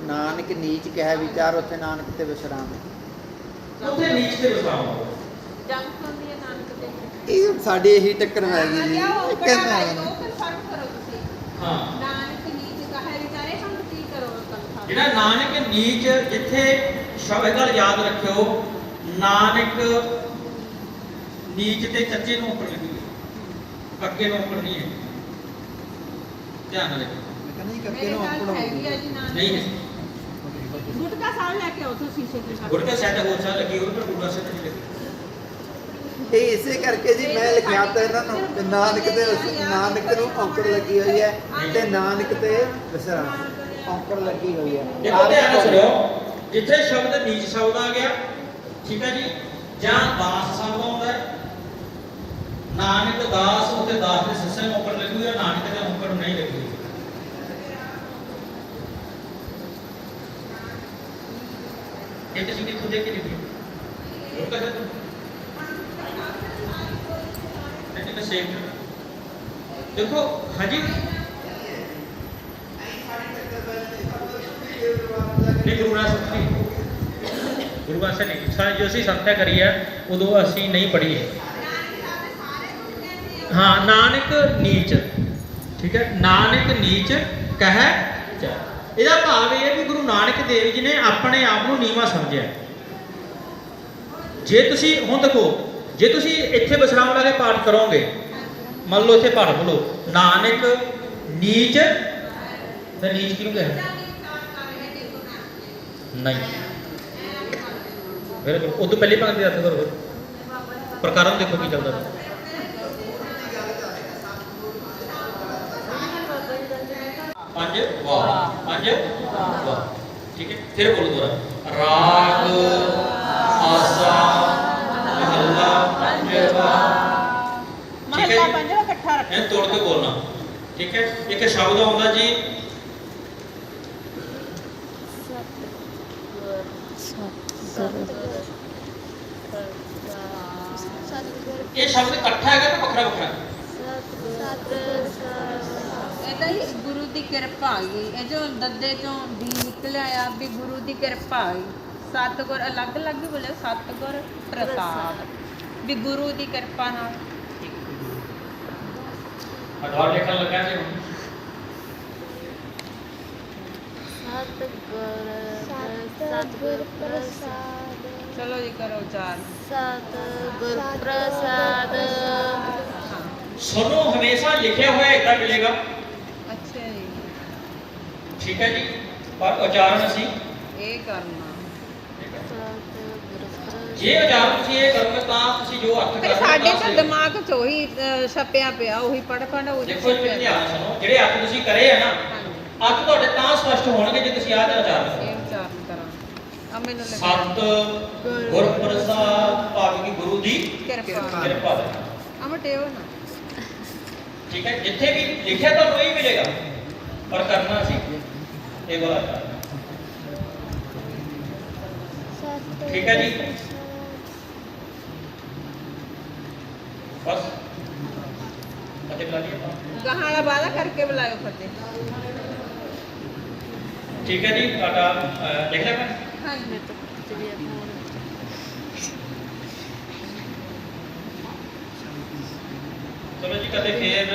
ਨਾਨਕ ਨੀਚ ਕਹਿ ਵਿਚਾਰ ਉੱਥੇ ਨਾਨਕ ਤੇ ਵਿਸ਼ਰਾਮ। ਉੱਥੇ ਨੀਚ ਤੇ ਵਿਸਰਾਮ ਆਉਂਦਾ ਜੰਗ ਹੁੰਦੀ ਹੈ ਨਾਨਕ ਦੇ ਇਹ ਸਾਡੇ ਇਹੀ ਟੱਕਰ ਹੈ ਜੀ। ਕਹਿੰਦਾ ਹੈ। ਨਾਨਕ ਨੀਚ ਕਹੇ ਵਿਚਾਰੇ ਹਮ ਕੀ ਕਰੋ ਜਿਹੜਾ ਨਾਨਕ ਨੀਚ ਜਿੱਥੇ ਸ਼ਬਦ ਗੱਲ ਯਾਦ ਰੱਖਿਓ ਨਾਨਕ ਨੀਚ ਤੇ ਚੱਚੇ ਨੂੰ ਉੱਪਰ ਲਿਖੀ ਪੱਕੇ ਨੂੰ ਉੱਪਰ ਨਹੀਂ ਹੈ। ਧਿਆਨ ਨਾਲ ਦੇਖੋ। ਮੈਂ ਕਹਿੰਦਾ ਜੀ ਕੱਕੇ ਮੇਰੇ ਨੂੰ ਨਾਲ ਆਪਣਾ ਹੈਗੀ ਆ ਜੀ ਨਾਨਕ ਨਹੀਂ ਹੈ। ਗੁਟਕਾ ਸਾਹਿਬ ਲੈ ਕੇ ਆਓ ਤੁਸੀਂ ਸ਼ੀਸ਼ੇ ਦੇ ਗੁਰਕਾ ਸੈੱਟ ਹੋ ਸਕਦਾ ਲੱਗੀ ਉਹ ਪਰ ਗੁਰਕਾ ਸੈੱਟ ਨਹੀਂ ਲੱਗੀ। ਇਹ ਇਸੇ ਕਰਕੇ ਜੀ ਮੈਂ ਲਿਖਿਆ ਤਾਂ ਇਹਨਾਂ ਨੂੰ ਵੀ ਨਾਨਕ ਤੇ ਉਸ- ਨਾਨਕ ਨੂੰ ਔਂਕੜ ਲੱਗੀ ਹੋਈ ਹੈ ਤੇ ਨਾਨਕ ਤੇ ਵਿਸਰਾਮ ਔਂਕੜ ਲੱਗੀ ਹੋਈ ਹੈ। ਦੇਖੋ ਧਿਆਨ ਨਾਲ ਸੁਣਿਓ ਜਿੱਥੇ ਸ਼ਬਦ ਨੀਚ ਸ਼ਬਦ ਆ ਗਿਆ ਠੀਕ ਹੈ ਜੀ? ਜਾਂ ਦਾਸ ਸ਼ਬਦ ਆਉਂਦਾ ਹੈ। ਨਾਨਕ ਦਾਸ ਉੱਤੇ ਦਾਸ ਦੇ ਸੱਸੇ ਨੂੰ ਉੱਪਰ ਲੱਗੂਗਾ ਨਾਨਕ ਦੇ ਉੱਪਰ ਨਹੀਂ ਲੱਗੂਗੀ ਇਹ ਤੁਸੀਂ ਵੀ ਖੁਦ ਦੇਖ ਕੇ ਲਿਖਿਓ ਉਹ ਤਾਂ ਹੈ ਮੈਂ ਸੇਵ ਦੇਖੋ ਹਾਂਜੀ ਨਹੀਂ ਗੁਰੂ ਗ੍ਰੰਥ ਸਾਹਿਬ ਨਹੀਂ ਗੁਰੂ ਗ੍ਰੰਥ ਸਾਹਿਬ ਨਹੀਂ ਸਾਰੇ ਜੋ ਅਸੀਂ ਸੰਥਿਆ ਕਰੀ ਹੈ ਉਦੋਂ ਅਸੀਂ ਨਹੀਂ ਪੜ੍ਹੀ ਹੈ ਹਾਂ ਨਾਨਕ ਇਹਦਾ ਭਾਵ ਇਹ ਹੈ ਕਿ ਗੁਰੂ ਨਾਨਕ ਦੇਵ ਜੀ ਨੇ ਆਪਣੇ ਆਪ ਨੂੰ ਨੀਵਾ ਸਮਝਿਆ ਜੇ ਤੁਸੀਂ, ਹੁਣ ਦੇਖੋ, ਜੇ ਤੁਸੀਂ ਇੱਥੇ ਵਿਸਰਾਮ ਲਾ ਕੇ ਪਾਠ ਕਰੋਗੇ, ਮੰਨ ਲਓ ਇੱਥੇ ਪਾਠ ਬੋਲੋ, ਨਾਨਕ ਨੀਚ, ਤਾਂ ਨੀਚ ਕਿਉਂ ਕਹਿੰਦੇ ਨਹੀਂ ਬਿਲਕੁਲ, ਉਹ ਤੋਂ ਪਹਿਲੇ ਪੰਕਤੀ ਦਾ ਅਰਥ ਕਰੋ ਫਿਰ। ਪ੍ਰਕਾਰਾਂ ਦੇਖੋ ਕੀ ਚੱਲਦਾ ਪਿਆ। ਪੰਜ ਠੀਕ ਹੈ। ਫਿਰ ਬੋਲੋ ਦੁਬਾਰਾ। ਰਾਗ ਆਸਾ ਮਹੱਲਾ ਪੰਜਵਾ। ਠੀਕ ਹੈ ਮਹੱਲਾ? ਪੰਜਵਾ ਇਕੱਠਾ ਰੱਖੋ। ਇਹ ਤੋੜ ਕੇ ਬੋਲਣਾ। ਠੀਕ ਹੈ? ਇੱਕ ਸ਼ਬਦ ਆਉਂਦਾ ਜੀ। ਇਹ ਸ਼ਬਦ ਇਕੱਠਾ ਹੈਗਾ ਕਿ ਵੱਖਰਾ ਵੱਖਰਾ ਇਹ ਤਾਂ ਹੀ ਗੁਰੂ ਦੀ ਕਿਰਪਾ ਆ ਗਈ ਇਹ ਜੋ ਦੱਦੇ ਚੋਂ ਦੀ ਨਿਕਲਿਆ ਆ ਵੀ ਗੁਰੂ ਦੀ ਕਿਰਪਾ ਆ ਗਈ ਸਤਿਗੁਰ ਅਲੱਗ-ਅਲੱਗ ਹੀ ਬੋਲੇ ਸਤਿਗੁਰ ਪ੍ਰਸਾਦ। ਵੀ ਗੁਰੂ ਦੀ ਕਿਰਪਾ ਨਾਲ। ਅਧਾਰ ਲਿਖਣ ਲੱਗਾ ਸੀ ਹੁਣ? ਸਤਿਗੁਰ ਪ੍ਰਸਾਦ। ਚਲੋ ਜੀ ਕਰੋ ਉਚਾਰ ਸਤਿਗੁਰ ਪ੍ਰਸਾਦ। ਸੁਣੋ ਹਮੇਸ਼ਾ ਲਿਖਿਆ ਹੋਇਆ ਇਦਾਂ ਮਿਲੇਗਾ। ਜੀ ਠੀਕ ਹੈ ਜੀ। ਪਰ ਉਚਾਰਨ ਅਸੀਂ ਇਹ ਕਰਨਾ। ਜੇ ਉਚਾਰਨ ਤੁਸੀਂ ਇਹ ਕਰੋਗੇ ਤਾਂ ਤੁਸੀਂ ਜੋ ਅਰਥ ਤੇ ਕਰਦੇ ਸਾਡੇ ਤਾਂ। ਦਿਮਾਗ 'ਚ ਉਹੀ ਛਪਿਆ ਪਿਆ ਉਹੀ ਪੜ ਪੜ ਉਹੀ ਦੇਖੋ ਜੀ ਛਪਿਆ ਧਿਆਨ ਨਾਲ ਸੁਣੋ ਜਿਹੜੇ ਅਰਥ ਤੁਸੀਂ ਕਰੇ ਆ ਨਾ ਹਾਂਜੀ। ਅਰਥ ਤੁਹਾਡੇ ਤਾਂ ਸਪਸ਼ਟ ਹੋਣਗੇ ਜੇ ਤੁਸੀਂ ਆਹ ਦਾ ਉਚਾਰਨ ਕਰੋ। ਇਹ ਉਚਾਰਨ ਕਰਾਂ ਆ ਮੈਨੂੰ ਲੱਗਾ ਸਤ ਗੁਰ ਪ੍ਰਸਾਦ ਭਾਵ ਕਿ ਗੁਰੂ ਦੀ ਕਿਰਪਾ। ਕਿਰਪਾ ਦਾ ਆ ਮਟਿਓ ਨਾ। ਠੀਕ ਹੈ ਜਿੱਥੇ ਵੀ ਲਿਖਿਆ ਤੁਹਾਨੂੰ ਇਹ ਮਿਲੇਗਾ। ਪਰ ਕਰਨਾ ਸੀ ਠੀਕ ਹੈ ਜੀ। ਕਰਕੇ ਬੁਲਾਇਓ ਫਤਿਹ ਠੀਕ ਹੈ ਜੀ ਤੁਹਾਡਾ ਅਹ, ਲਿਖ ਲਿਆ ਮੈਂ? ਹਾਂਜੀ ਚਲਿਏ ਫੋਨ। ਚਲੋ ਜੀ ਕਦੇ ਫੇਰ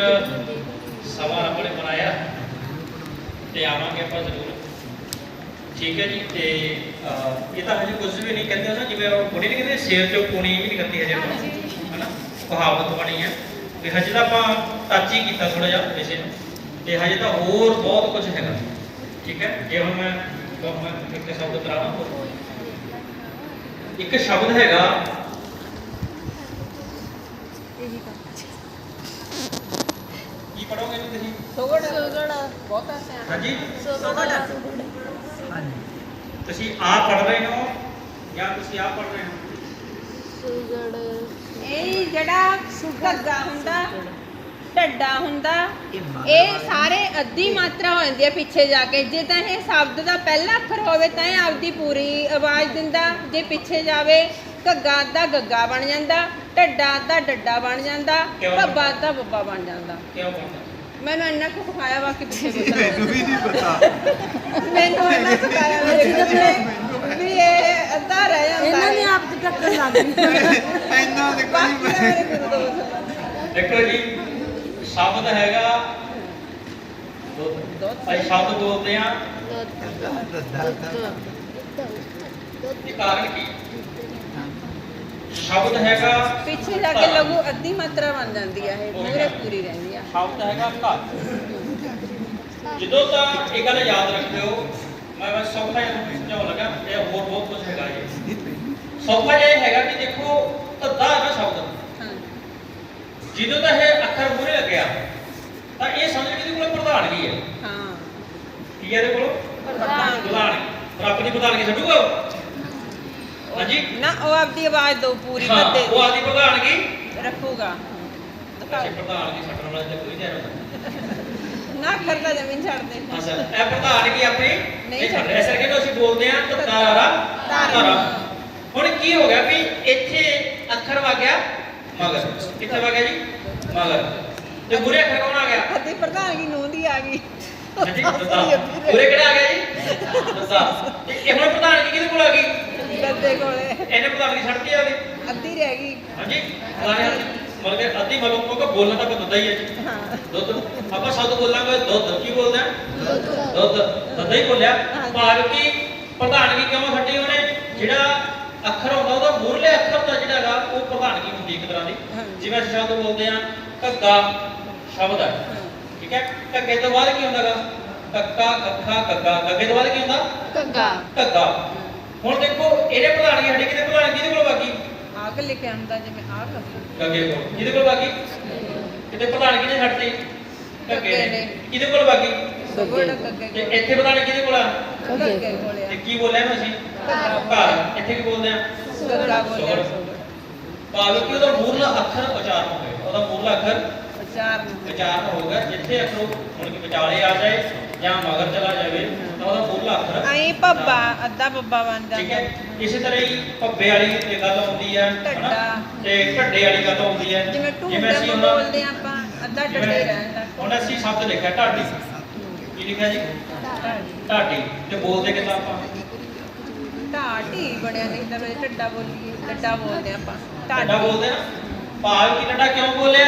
ਸਮਾਂ ਆਪਣੇ ਬਣਾਇਆ ਤੇ ਆਵਾਂਗੇ ਆਪਾਂ ਜ਼ਰੂਰ। ਠੀਕ ਹੈ ਜੀ ਤੇ ਇਹ ਤਾਂ ਹਜੇ ਕੁਝ ਵੀ ਨਹੀਂ ਕਹਿੰਦੇ ਨਾ ਜਿਵੇਂ ਉਹ ਕੁੜੀ ਨਹੀਂ ਕਹਿੰਦੇ ਸ਼ੇਰ ਚੋਂ ਕੂਣੀ ਵੀ ਨਹੀਂ ਕਰਦੀ ਹਜੇ ਹਨਾ? ਕਹਾਵਤ ਬਣੀ ਹੈ। ਵੀ ਹਜੇ ਤਾਂ ਆਪਾਂ ਟੱਚ ਹੀ ਕੀਤਾ ਥੋੜਾ ਜਿਹਾ ਵਿਸ਼ੇ। ਨੂੰ ਤੇ ਹਜੇ ਤਾਂ ਹੋਰ ਬਹੁਤ ਕੁਝ ਹੈਗਾ। ਠੀਕ ਹੈ? ਜੇ ਹੁਣ ਮੈਂ ਮੈਂ ਇੱਕ ਸ਼ਬਦ ਕਰਾਵਾਂ। ਇੱਕ ਸ਼ਬਦ ਹੈਗਾ ਇਹੀ ਕੀ ਪੜੋਗੇ ਜੀ ਤੁਸੀਂ? ਸੋਗੜ। ਸੁਗੜਾ। ਬਹੁਤਾ ਸਿਆਣਾ ਹਾਂਜੀ? ਸੁਗੜਾ। ਤੁਸੀਂ ਆਪ ਪੜ ਰਹੇ ਹੋ ਜਾਂ ਤੁਸੀਂ ਆਪ ਪੜ ਰਹੇ ਹੋ? ਸੁਗੜ। ਇਹ ਜਿਹੜਾ ਘੱਗਾ ਹੁੰਦਾ ਢੱਡਾ ਹੁੰਦਾ ਇਹ ਸਾਰੇ ਅੱਧੀ ਮਾਤਰਾ ਹੋ ਜਾਂਦੀ ਹੈ ਪਿੱਛੇ ਜਾ ਕੇ। ਜੇ ਤਾਂ ਇਹ ਸ਼ਬਦ ਦਾ ਪਹਿਲਾ ਅੱਖਰ ਹੋਵੇ ਤਾਂ ਇਹ ਆਪਦੀ ਪੂਰੀ ਆਵਾਜ਼ ਦਿੰਦਾ। ਜੇ ਪਿੱਛੇ ਜਾਵੇ ਘੱਗਾ ਅੱਧਾ ਗੱਗਾ ਬਣ ਜਾਂਦਾ ਢੱਡਾ ਅੱਧਾ ਡੱਡਾ ਬਣ ਜਾਂਦਾ? ਭੱਬਾ ਅੱਧਾ ਬੱਬਾ ਬਣ ਜਾਂਦਾ। ਕਿਉਂ ਮੈਨੂੰ ਇੰਨਾ ਕੁ ਸਿਖਾਇਆ ਬਾਕੀ ਪਿੱਛੇ ਮੈਨੂੰ ਵੀ ਨਹੀਂ ਪਤਾ। ਮੈਨੂੰ ਇੰਨਾ ਸਿਖਾਇਆ ਮੇਰੇ ਗੁਰੂ ਨੇ ਵੀ ਇਹ ਅੱਧਾ ਰਹਿ ਜਾਂਦਾ ਇਹਨਾਂ ਨੇ। ਆਪ ਦੀ ਟੱਕਰ ਲੱਗ ਗਈ। ਇੰਨਾ ਮੇਰੇ ਤੋਂ ਬਸ ਦੇਖੋ ਜੀ ਸ਼ਬਦ ਹੈਗਾ ਅਸੀਂ ਸ਼ਬਦ ਬੋਲਦੇ ਆ ਇਹ ਕਾਰਨ ਕੀ? ਸ਼ਬਦ ਹੈਗਾ ਪਿੱਛੇ ਜਾ ਕੇ ਲਘੂ ਅੱਧੀ ਮਾਤਰਾ ਬਣ ਜਾਂਦੀ ਹੈ ਇਹ ਮੂਰੇ ਪੂਰੀ ਰਹਿੰਦੀ ਆ। ਸ਼ਬਦ ਹੈਗਾ ਘਰ। ਜਦੋਂ ਤਾਂ ਇਹ ਗੱਲ ਯਾਦ ਰੱਖਿਓ ਮੈਂ ਬਸ ਸੌਖਾ ਤੁਹਾਨੂੰ ਸਮਝਾਉਣ ਲੱਗਾ ਇਹ ਹੋਰ ਬਹੁਤ ਕੁਝ ਹੈਗਾ ਜੀ ਸੌਖਾ ਇਹ ਹੈਗਾ ਕਿ ਦੇਖੋ ਧੱਦਾ ਹੈ ਨਾ ਸ਼ਬਦ। ਹਾਂ। ਜਦੋਂ ਤਾਂ ਇਹ ਅੱਖਰ ਮੂਰੇ ਲੱਗਿਆ ਤਾਂ ਇਹ ਸਮਝ ਕਿ ਇਹਦੇ ਕੋਲ ਪ੍ਰਧਾਨਗੀ ਹੈ? ਹਾਂ। ਕੀ ਹੈ ਇਹਦੇ ਕੋਲ। ਪ੍ਰਧਾਨਗੀ ਰੱਬ ਦੀ ਪ੍ਰਧਾਨਗੀ ਛੱਡੂਗਾ? ਹਾਂਜੀ? ਨਾ ਉਹ ਆਪਦੀ ਆਵਾਜ਼ ਦੋ ਪੂਰੀ ਹਾਂ ਬੱਦੇ ਉਹ ਆਦੀ ਪ੍ਰਧਾਨਗੀ ਰੱਖੂਗਾ। ਅੱਛਾ ਪ੍ਰਧਾਨਗੀ ਛੱਡਣ ਵਾਲਾ ਤੇ ਕੋਈ ਨਹੀਂ। ਹੈ ਨਾ ਕਰਦਾ ਜ਼ਮੀਨ ਛੱਡ ਦੇ। ਅੱਛਾ ਇਹ ਪ੍ਰਧਾਨਗੀ ਆਪਣੀ? ਨਹੀਂ ਨਹੀਂ ਛੱਡ ਕਰਕੇ ਅਸੀਂ ਬੋਲਦੇ ਹਾਂ ਤਾਂ ਤਾਰਾ ਹੁਣ ਕੀ ਹੋ ਗਿਆ ਵੀ ਇੱਥੇ ਅੱਖਰ ਵਾ ਗਿਆ? ਮਗਰ। ਕਿੱਥੇ ਵਾ ਗਿਆ ਜੀ? ਮਗਰ। ਤੇ ਮੂਰੇ ਅੱਖਰ ਕੌਣ ਆ ਗਿਆ? ਅੱਧੀ ਪ੍ਰਧਾਨਗੀ ਨੂੰ ਦੀ ਆ ਗਈ। ਹਾਂਜੀ ਦੱਸਾ। ਕਿਹੜਾ ਆ ਗਿਆ ਜੀ? ਦੱਸਾ। ਤੇ ਇਹ ਹੁਣ ਪ੍ਰਧਾਨਗੀ ਕਿਹਦੇ ਕੋਲ ਆ ਗਈ? ਗੱਦੇ ਕੋਲੇ। ਇਹਨੇ ਪ੍ਰਧਾਨਗੀ ਛੱਡਤੀ ਆ ਗਈ ਅੱਧੀ ਰਹਿ ਗਈ। ਹਾਂਜੀ ਫਲਾਣੇ ਮਰ ਕੇ ਅੱਧੀ ਮਲੋਂ ਕੋ ਬੋਲਣਾ ਤਾਂ ਬੰਦਾ ਹੀ ਹੈ ਜੀ। ਹਾਂ। ਦੁੱਧ ਆਪਾਂ ਸ਼ਬਦ ਬੋਲਾਂਗੇ ਦੁੱਧ ਕੀ ਬੋਲਦੇ ਦੁੱਧ। ਦੁੱਧ ਹੀ ਬੋਲਿਆ। ਭਾਵ ਕਿ ਪ੍ਰਧਾਨਗੀ ਕਿਉਂ ਛੱਡੀ ਉਹਨੇ? ਜਿਹੜਾ ਅੱਖਰ ਹੁੰਦਾ ਉਹਦਾ ਮੂਰਲੇ ਅੱਖਰ ਦਾ ਜਿਹੜਾ ਹੈਗਾ ਉਹ ਪ੍ਰਧਾਨਗੀ ਹੁੰਦੀ ਇੱਕ ਤਰ੍ਹਾਂ ਦੀ। ਜਿਵੇਂ ਅਸੀਂ ਸ਼ਬਦ ਬੋਲਦੇ ਆ ਘੱਗਾ ਸ਼ਬਦ ਹੈ। ਠੀਕ ਹੈ? ਘੱਗੇ ਤੋਂ ਬਾਅਦ ਕੀ ਹੁੰਦਾਗਾ ਕੱਕਾ ਕੱਖਾ ਕੱਗਾ ਕੱਗੇ ਤੋਂ ਬਾਅਦ ਕੀ ਹੁੰਦਾ? ਕੱਗਾ ਘੱਗਾ। ਹੁਣ ਦੇਖੋ ਇਹਨੇ ਪ੍ਰਧਾਨਗੀ ਸਾਡੀ ਕਿਤੇ ਪ੍ਰਧਾਨਗੀ ਕਿਹਦੇ ਕੋਲ ਬਾਕੀ ਆਗ ਲਿਖਿਆ ਹੁੰਦਾ ਜਿਵੇਂ ਆਗ ਕੱਗੇ ਕੋਲ। ਕਿਹਦੇ ਕੋਲ ਬਾਕੀ ਕਿਤੇ ਪ੍ਰਧਾਨਗੀ ਨੇ ਛੱਡਤੀ ਘੱਗੇ ਨੇ। ਕਿਹਦੇ ਕੋਲ ਬਾਕੀ ਗੱਗੇ ਤੇ ਇੱਥੇ ਪ੍ਰਧਾਨਗੀ ਕਿਹਦੇ ਕੋਲ ਆ? ਗੱਗੇ ਕੋਲੇ ਤੇ ਕੀ ਬੋਲਿਆ ਨਾ ਅਸੀਂ? ਘਰ। ਇੱਥੇ ਕੀ ਬੋਲਦੇ ਆ? ਗੱਗਾ ਬੋਲਿਆ। ਭਾਵ ਕਿ ਉਹਦਾ ਮੂਰਲਾ ਅੱਖਰ ਉਚਾਰਨ ਹੋਵੇ ਉਹਦਾ ਮੂਰਲਾ ਅੱਖਰ ਚਾਰ ਨੂੰ ਉਚਾਰਨ ਹੋਊਗਾ। ਜਿੱਥੇ ਅੱਖਰ ਹੁਣ ਕਿ ਵਿਚਾਲੇ ਆ ਜਾਏ ਜਾਂ ਮਗਰ ਚਲਾ ਜਾਵੇ ਤਾਂ ਉਹਦਾ ਮੂਰਲਾ ਅੱਖਰ ਆਈ ਭੱਬਾ ਅੱਧਾ ਬੱਬਾ ਬਣ ਠੀਕ ਜਾਂਦਾ। ਹੈ। ਇਸੇ ਤਰ੍ਹਾਂ ਹੀ ਭੱਬੇ ਵਾਲੀ ਇਹ ਗੱਲ ਆਉਂਦੀ ਹੈ ਹਨਾ? ਢੱਡਾ। ਤੇ ਢੱਡੇ ਵਾਲੀ ਗੱਲ ਆਉਂਦੀ ਹੈ। ਜਿਵੇਂ ਢੂੰਡੇ ਬੋਲਦੇ ਆ ਆਪਾਂ ਅੱਧਾ ਜਿਵੇਂ ਰਹਿੰਦਾ ਹੁਣ ਅਸੀਂ ਸ਼ਬਦ ਲਿਖਿਆ ਢਾਡੀ। ਕੀ ਲਿਖਿਆ ਜੀ? ਢਾਡੀ। ਤੇ ਬੋਲਦੇ ਕਿੱਦਾਂ ਆਪਾਂ? ਢਾਟੀ ਬੜਿਆ ਨਹੀਂ ਤਾਂ ਵੇ ਢੱਡਾ ਬੋਲੀਏ ਡੱਡਾ ਬੋਲਦੇ ਆ ਆਪਾਂ। ਢੱਡਾ ਬੋਲਦੇ ਨਾ ਭਾਵ ਕਿ ਢੱਡਾ ਕਿਉਂ ਬੋਲਿਆ?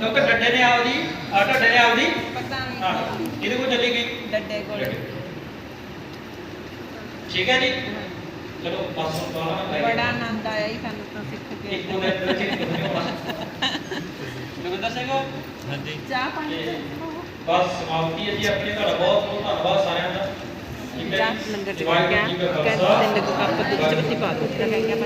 ਕਿਉਂਕਿ ਢੱਡੇ ਨੇ ਆਪਦੀ ਆ ਢੱਡੇ ਨੇ ਆਪਦੀ ਪਤਾ ਹਾਂ ਨਹੀਂ ਇਹਦੇ ਕੋਲ ਚੱਲੀ ਗਈ। ਡੱਡੇ ਕੋਲ। ਠੀਕ ਹੈ ਜੀ। ਚਲੋ ਬਸ ਹੁਣ ਬਾਹਰ ਬੜਾ ਆਨੰਦ ਆਇਆ ਹੀ ਸਾਨੂੰ ਤਾਂ ਸਿੱਖ ਕੇ। ਇੱਕ ਮਿੰਟ ਵਿੱਚ ਜੋਗਿੰਦਰ ਸਿੰਘ ਹਾਂਜੀ। ਚਾਹ ਪਾਣੀ ਬਸ ਸਮਾਪਤੀ ਹੈ ਜੀ ਆਪਣੀ। ਤੁਹਾਡਾ ਬਹੁਤ ਬਹੁਤ ਧੰਨਵਾਦ ਸਾਰਿਆਂ ਦਾ। ਠੀਕ ਹੈ ਲੰਗਰ ਚ ਵਾਹਿਗੁਰੂ ਜੀ ਕਾ ਕਹਿੰਦੇ ਕੁ ਕੱਪ ਦੁੱਧ ਚ ਪੱਤੀ ਪਾ ਦੋ। ਕਹਿ ਗਿਆ